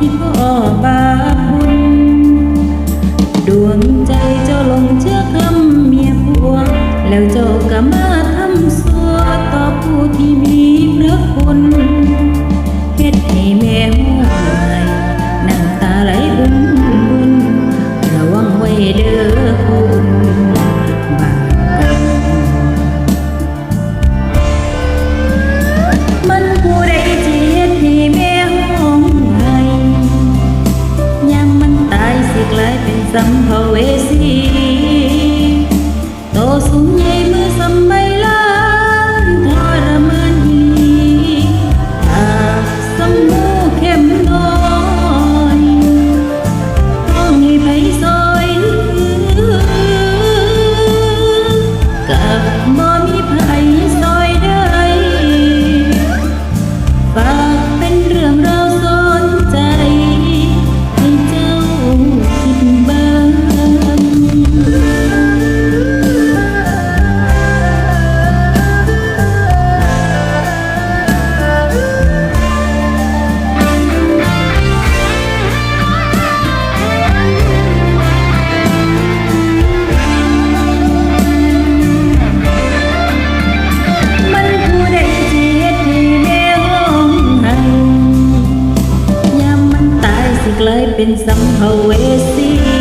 ที่พ่อปากบุญ ดวงใจเจ้าลงเชื่อคำเมียผัว แล้วเจ้าก็มาทำสัวต่อผู้ที่มีพระคุณเฮ็ดให้แม่ กลายเป็นสัมภเวสี